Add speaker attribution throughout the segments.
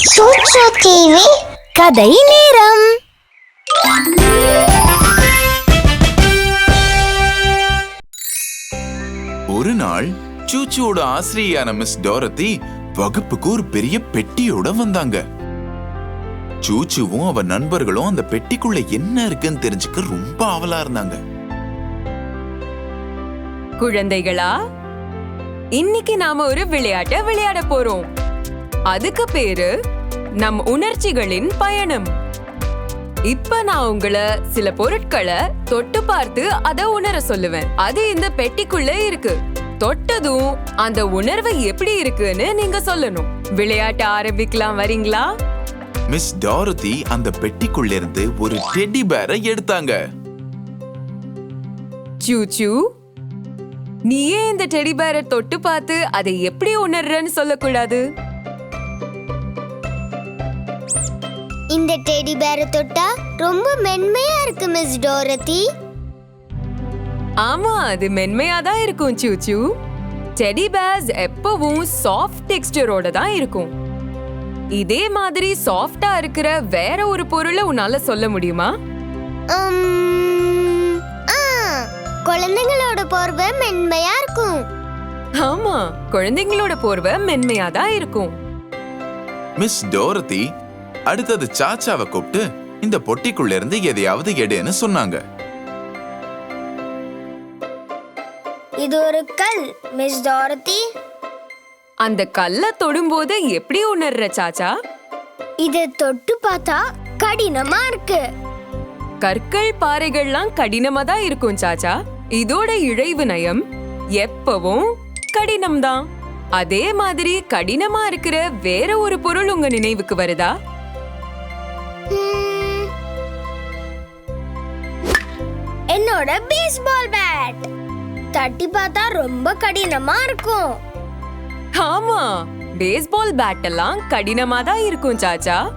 Speaker 1: சூட்சு TV
Speaker 2: கதை நேரம்.
Speaker 3: ஒரு நாள் சூச்சியோட ஆசிரியரான மிஸ் டோரத்தி வகுப்புக்கு ஒரு பெரிய பெட்டியோட வந்தாங்க. சூச்சுவும் அவ நண்பர்களும் அந்த பெட்டிக்குள்ள என்ன இருக்குன்னு தெரிஞ்சுக்க ரொம்ப ஆவலா இருந்தாங்க.
Speaker 4: குழந்தைகளா இன்னைக்கு நாம ஒரு விளையாட்ட விளையாட போறோம். அதுக்கு பேரு நம் உணர்ச்சிகளின் பயணம். இப்ப நான் உங்களை சில பொருட்களை தொட்டு பார்த்து அத உணர சொல்லுவேன். அது இந்த பெட்டிக்குள்ள இருக்கு. தொட்டதும் அந்த உணர்வு எப்படி இருக்குன்னு நீங்க சொல்லணும். விளையாட்ட ஆரம்பிக்கலாம் வரீங்களா?
Speaker 3: மிஸ் டாரதி அந்த பெட்டிக்குள்ள இருந்து ஒரு டெடி பேரை எடுத்தாங்க.
Speaker 4: சூச்சு நீயே இந்த டெடி பேரை தொட்டு பார்த்து அதை எப்படி உணர்றன்னு சொல்லக்கூடாது?
Speaker 1: இந்த டெடி பேரை தொட்டா ரொம்ப மென்மையா இருக்கு மிஸ் டோரத்தி.
Speaker 4: ஆமா அது மென்மையா தான் இருக்கும் சூச்சு டெடி பேர்ஸ் எப்பவும் சாஃப்ட் டெக்ஸ்டரோட தான் இருக்கும். இதே மாதிரி சாஃப்டா இருக்கிற வேற ஒரு பொருளை உன்னால சொல்ல முடியுமா?
Speaker 1: குழந்தைங்களோட போர்வை மென்மையா இருக்கும்.
Speaker 4: ஆமா குழந்தைங்களோட போர்வை மென்மையா தான் இருக்கும்.
Speaker 3: மிஸ் டோரதி அடுத்தது சாச்சாவை கூப்பிட்டு இந்த பொட்டிக்குள்ள இருந்து எதையாவது எடுன்னு சொன்னாங்க.
Speaker 1: இது ஒரு கல் மிஸ் டோரத்தி.
Speaker 4: அந்த கல்லை தொடும்போது எப்படி உணர்ற சாச்சா?
Speaker 1: இத தொட்டு பார்த்தா கடினமா இருக்கு.
Speaker 4: கற்கள் பாறைகள்லாம் கடினமா தான் இருக்கும் சாச்சா. இதோட இழைவு நயம் எப்பவும் கடினம்தான். அதே மாதிரி கடினமா இருக்கிற வேற ஒரு பொருள் உங்க நினைவுக்கு வருதா?
Speaker 1: என்னோட பேஸ்பால் பேட் தட்டி பார்த்தா ரொம்ப கடினமா இருக்கும்.
Speaker 4: ஆமா பேஸ்பால் பேட் எல்லாம் கடினமா தான் இருக்கும் சாச்சா.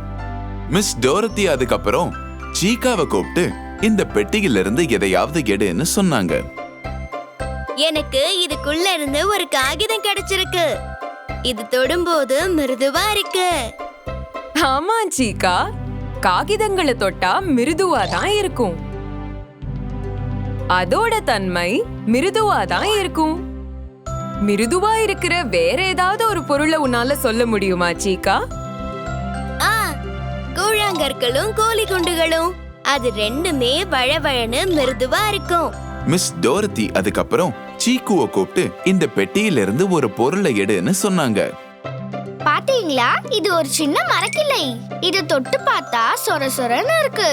Speaker 3: மிஸ் டோரத்தி அதுக்கப்புறம் சீக்காவை கூப்பிட்டு இந்த பெட்டியில இருந்து எதையாவது எடுன்னு சொன்னாங்க.
Speaker 5: எனக்கு இதுக்குள்ள இருந்து ஒரு காகிதம் கிடைச்சிருக்கு. இது தொடும்போது மிருதுவா இருக்கு.
Speaker 4: ஆமா சீக்கா. காகிதங்களை தொட்டா மிருதுவா தான் இருக்கும். அதோட தன்மை மிருதுவா தான் இருக்கும். மிருதுவா இருக்கிற வேற ஏதாவது ஒரு பொருளை உன்னால சொல்ல முடியுமா சீக்கா
Speaker 5: ஆ கூழாங்கற்களும் கோழி குண்டுகளும் அது ரெண்டுமே வழவழன்னு மிருதுவா இருக்கும்.
Speaker 3: மிஸ் டோரத்தி அதுக்கப்புறம் சீக்குவை கூப்பிட்டு இந்த பெட்டியில இருந்து ஒரு பொருளை எடுன்னு சொன்னாங்க.
Speaker 1: பாத்தீங்களா? இது ஒரு சின்ன மரக்கிளை. இது தொட்டு பார்த்தா சொர சொரன்னு இருக்கு.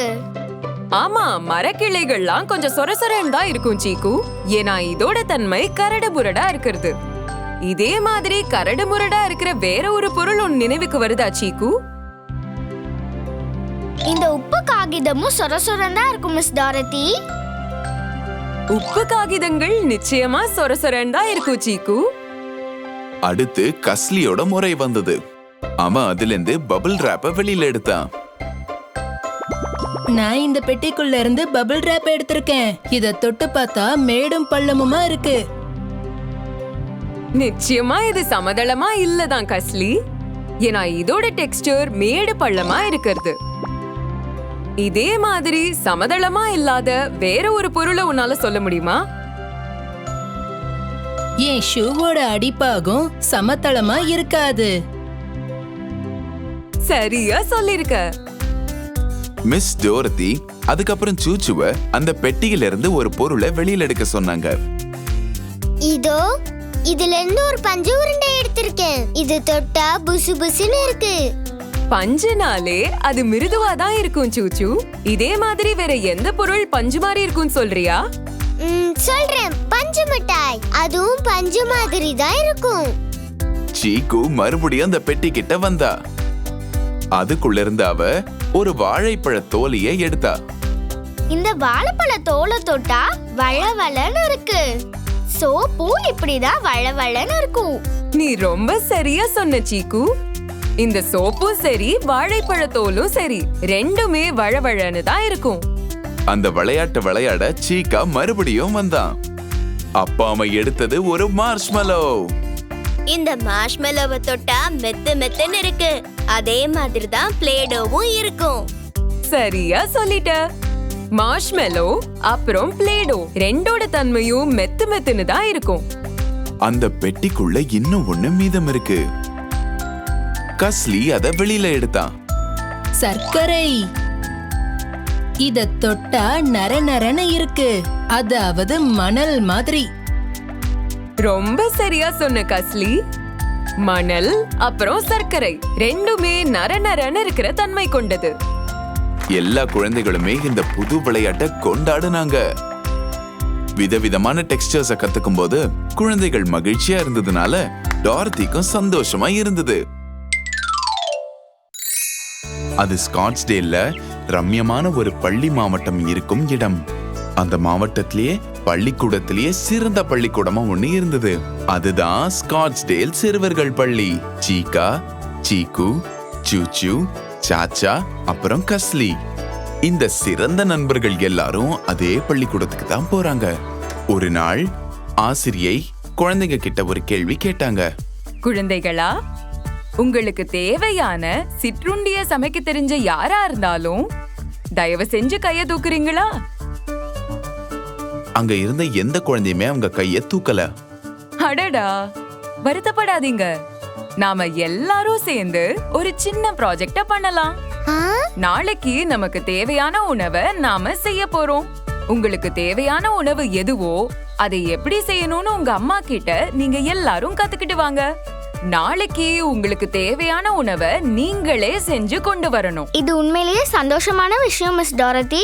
Speaker 4: ஆமா மரக்கிளைகள்லாம் கொஞ்சம் சொரசொரன்னு தான் இருக்கும் சீக்கு. ஏன்னா இதோட தன்மை கரடு முரடா இருக்கிறது. இதே மாதிரி கரடு முரடா இருக்கிற வேற ஒரு பொருள் உன் நினைவுக்கு வருதா சீக்கு?
Speaker 1: இந்த உப்பு காகிதமும் சொர சொரன்னு தான் இருக்கும் மிஸ் டாரதி
Speaker 4: உப்பு காகிதங்கள் நிச்சயமா சொரசொரன்னு தான் இருக்கும் சீக்கு.
Speaker 3: அடுத்து கஸ்லியோட முறை வந்தது. அவன் அதுல இருந்து பபிள் ராப்ப வெளியில எடுத்தான்.
Speaker 2: நான் இந்த பெட்டிக்குள்ள இருந்து பபிள் ரேப் எடுத்திருக்கேன். இத தொட்டு பார்த்தா மேடும் பள்ளமுமா இருக்கு.
Speaker 4: நிச்சயமா இது சமதளமா இல்லதான் கஸ்லி. ஏன்னா இதோட டெக்ஸ்டர் மேடு பள்ளமா இருக்கிறது. இதே மாதிரி சமதளமா இல்லாத வேற ஒரு பொருளை உன்னால சொல்ல முடியுமா?
Speaker 2: என் ஷூவோட அடிப்பாகும் சமதளமா இருக்காது.
Speaker 4: சரியா சொல்லிருக்க.
Speaker 3: மிஸ் டோரத்தி அதுக்கப்புறம் சூச்சுவ அந்த பெட்டியில இருந்து ஒரு பொருளை வெளியில எடுக்க சொன்னாங்க.
Speaker 1: இதோ இதுல இருந்து ஒரு பஞ்சு உருண்டை எடுத்திருக்கேன். இது தொட்டா புசு புசுன்னு இருக்கு.
Speaker 4: பஞ்சுனாலே அது மிருதுவா தான் இருக்கும் சூச்சு. இதே மாதிரி வேற எந்த பொருள் பஞ்சு மாதிரி இருக்கும்னு சொல்றியா?
Speaker 1: சொல்றேன். பஞ்சு மிட்டாய். அதுவும் பஞ்சு மாதிரி தான் இருக்கும்.
Speaker 3: சீக்கு மறுபடியும் அந்த பெட்டி கிட்ட வந்தா. அதுக்குள்ள இருந்து அவ ஒரு வாழைப்பழ தோலியை எடுத்தா.
Speaker 1: இந்த வாழைப்பழ தோலை தொட்டா வளவளன்னு இருக்கு. சோப்பும் இப்படிதான் வளவளன்னு இருக்கும்.
Speaker 4: நீ ரொம்ப சரியா சொன்ன சீக்கு. இந்த சோப்பும் சரி வாழைப்பழ தோலும் சரி ரெண்டுமே வழவழன்னு தான் இருக்கும்.
Speaker 3: அந்த விளையாட்டு விளையாட சீக்கா மறுபடியும் வந்தான். அப்பா அவன் எடுத்தது ஒரு மார்ஷ்மலோ
Speaker 5: இந்த மார்ஷ்மெலோவை தொட்டா மெத்து மெத்துன்னு இருக்கு. அதே மாதிரி தான் பிளேடோவும் இருக்கும்.
Speaker 4: சரியா சொல்லிட்ட. மார்ஷ்மெலோ அப்புறம் பிளேடோ ரெண்டோட தன்மையும் மெத்து மெத்துன்னு தான் இருக்கும்.
Speaker 3: அந்த பெட்டிக்குள்ள இன்னும் ஒண்ணு மீதம் இருக்கு. கஸ்லி அத வெளியில எடுத்தான்.
Speaker 2: சர்க்கரை. இத தொட்டா நர நரன்னு இருக்கு. அதாவது மணல் மாதிரி.
Speaker 4: ரொம்ப சரியா சொன்ன கஸ்லி. மணல் அப்புறம் சர்க்கரை. ரெண்டுமே நர நரன்னு இருக்கிற தன்மை கொண்டது.
Speaker 3: எல்லா குழந்தைகளுமே இந்த புது விளையாட்டை கொண்டாடுனாங்க. விதவிதமான டெக்ஸ்டர்ஸ கத்துக்கும் போது குழந்தைகள் மகிழ்ச்சியா இருந்ததுனால டார்த்திக்கும் சந்தோஷமா இருந்தது. அது ஸ்காட்ஸ்டேல்ல ரம்யமான ஒரு பள்ளி மாவட்டம் இருக்கும் இடம். அந்த மாவட்டத்திலேயே பள்ளிக்கூடத்திலேயே சிறந்த பள்ளிக்கூடமா ஒண்ணு இருந்தது. அதுதான் ஸ்காட்ஸ்டேல் சிறுவர்கள் பள்ளி. சீகா சீக்கு சூச்சு சாச்சா அப்புறம் கஸ்லி. இந்த சிறந்த நண்பர்கள் எல்லாரும் அதே பள்ளிக்கூடத்துக்கு தான் போறாங்க. ஒரு நாள் ஆசிரியை குழந்தைங்க கிட்ட ஒரு கேள்வி கேட்டாங்க.
Speaker 4: குழந்தைகளா உங்களுக்கு தேவையான சிற்றுண்டிய சமைக்க தெரிஞ்ச யாரா இருந்தாலும் தயவு செஞ்சு கைய தூக்குறீங்களா?
Speaker 3: அங்க இருந்த எந்த குழந்தையுமே அவங்க கைய தூக்கல.
Speaker 4: அடடா வருத்தப்படாதீங்க. நாம எல்லாரும் சேர்ந்து ஒரு சின்ன ப்ராஜெக்ட பண்ணலாம். நாளைக்கு நமக்கு தேவையான உணவை நாம செய்ய போறோம். உங்களுக்கு தேவையான உணவு எதுவோ அதை எப்படி செய்யணும்னு உங்க அம்மா கிட்ட நீங்க எல்லாரும் கத்துக்கிட்டு வாங்க. நாளைக்கு உங்களுக்கு தேவையான உணவை நீங்களே செஞ்சு கொண்டு வரணும்.
Speaker 1: இது உண்மையிலேயே சந்தோஷமான விஷயம் மிஸ் டாரதி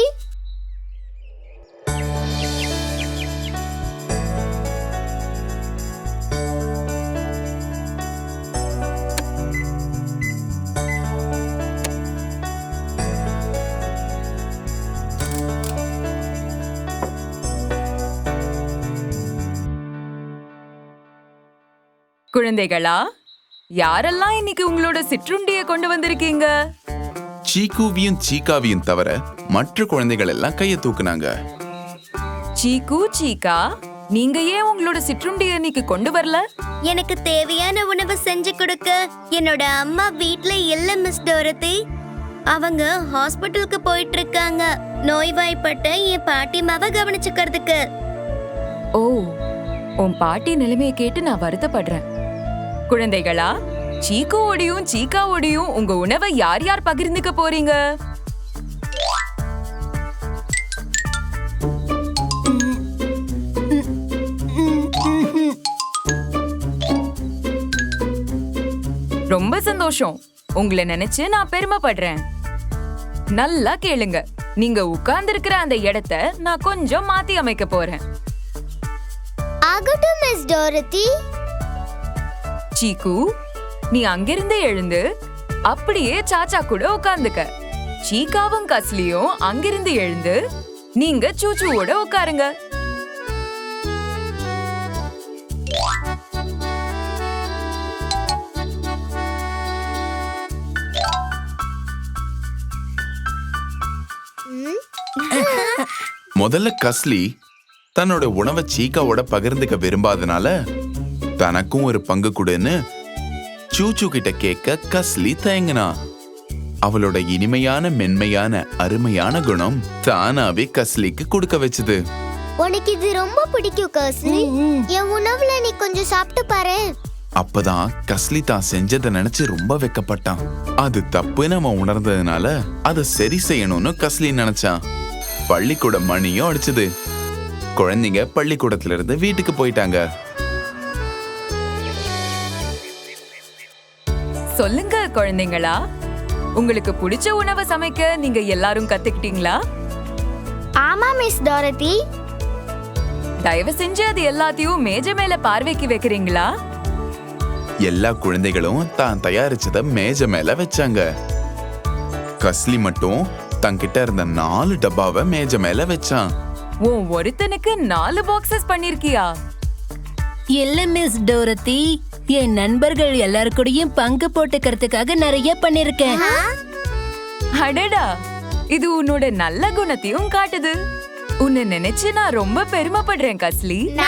Speaker 4: குழந்தைகளா? யாரெல்லாம் இன்னைக்கு உங்களோட சிற்றுண்டிய கொண்டு வந்திருக்கீங்க?
Speaker 3: சீக்குவியும் சீக்காவையும் தவிர மற்ற குழந்தைகள் எல்லாம் கைய தூக்குனாங்க.
Speaker 4: சீக்கு சீக்கா நீங்க ஏன் உங்களோட சிற்றுண்டிய இன்னைக்கு கொண்டு வரல?
Speaker 5: எனக்கு தேவையான உணவு செஞ்சு கொடுக்க என்னோட அம்மா வீட்ல இல்ல மிஸ் டோரத்தி. அவங்க ஹாஸ்பிட்டலுக்கு போயிட்டு இருக்காங்க நோய்வாய்ப்பட்ட என் பாட்டிமாவை கவனிச்சுக்கிறதுக்கு.
Speaker 4: ஓ உன் பாட்டி நிலைமையை கேட்டு நான் வருத்தப்படுறேன். குழந்தைகளா? சீக்கோடையும் சீக்காவோடையும் உங்க உணவை யார் யார் பகிர்ந்துக்க போறீங்க? ரொம்ப சந்தோஷம். உங்களை நினைச்சு நான் பெருமைப்படுறேன். நல்லா கேளுங்க. நீங்க உட்கார்ந்து இருக்கிற அந்த இடத்த நான் கொஞ்சம் மாத்தி அமைக்க போறேன்.
Speaker 1: ஆகட்டும் மிஸ் டாரதி
Speaker 4: சீக்கு நீ அங்கிருந்து எழுந்து அப்படியே சாச்சா கூட உட்கார்ந்துக்க சீக்காவும் கஸ்லியும் அங்கிருந்து எழுந்து நீங்க சூச்சுவோட உட்காருங்க
Speaker 3: முதல்ல கஸ்லி தன்னோட உணவை சீக்காவோட பகிர்ந்துக்க விரும்பாதனால தனக்கும் ஒரு பங்கு கொடுன்னு சூச்சு கிட்ட கேட்க கஸ்லி தயங்கினா. அவளோட இனிமையான மென்மையான அருமையான குணம் தானாவே கஸ்லிக்கு கொடுக்க வச்சது.
Speaker 1: உனக்கு இது ரொம்ப பிடிக்கும் கஸ்லி. என் உணவுல நீ கொஞ்சம் சாப்பிட்டு பாரு.
Speaker 3: அப்பதான் கஸ்லி தான் செஞ்சதை நினைச்சு ரொம்ப வெக்கப்பட்டான். அது தப்புன்னு அவன் உணர்ந்ததுனால அதை சரி செய்யணும்னு கஸ்லி நினைச்சான். பள்ளிக்கூட மணியும் அடிச்சது. குழந்தைங்க பள்ளிக்கூடத்துல இருந்து வீட்டுக்கு போயிட்டாங்க.
Speaker 4: சொல்லுங்க குழந்தைங்களா. உங்களுக்கு பிடிச்ச உணவை சமைக்க நீங்க எல்லாரும் கத்துக்கிட்டீங்களா?
Speaker 1: ஆமா மிஸ் டாரதி
Speaker 4: தயவு செஞ்சு அது எல்லாத்தையும் மேஜை மேல பார்வைக்கு வைக்கிறீங்களா?
Speaker 3: எல்லா குழந்தைகளும் தான் தயாரிச்சத மேஜை மேல வச்சாங்க. கஸ்லி மட்டும் தன்கிட்ட இருந்த நாலு டப்பாவை மேஜை மேல வச்சான்.
Speaker 4: உன் ஒருத்தனுக்கு நாலு பாக்ஸஸ் பண்ணிருக்கியா?
Speaker 2: இல்ல மிஸ் டோரத்தி என் நண்பர்கள் எல்லாருக்கூடயும் பங்கு போட்டுக்கிறதுக்காக நிறைய பண்ணிருக்கேன்.
Speaker 4: அடடா இது உன்னோட நல்ல குணத்தையும் காட்டுது. உன்னை நினைச்சு நான் ரொம்ப பெருமைப்படுறேன் கஸ்லி.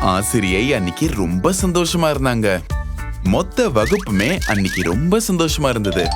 Speaker 3: ஆசிரியை அன்னைக்கு ரொம்ப சந்தோஷமா இருந்தாங்க. மொத்த வகுப்புமே அன்னைக்கு ரொம்ப சந்தோஷமா இருந்தது.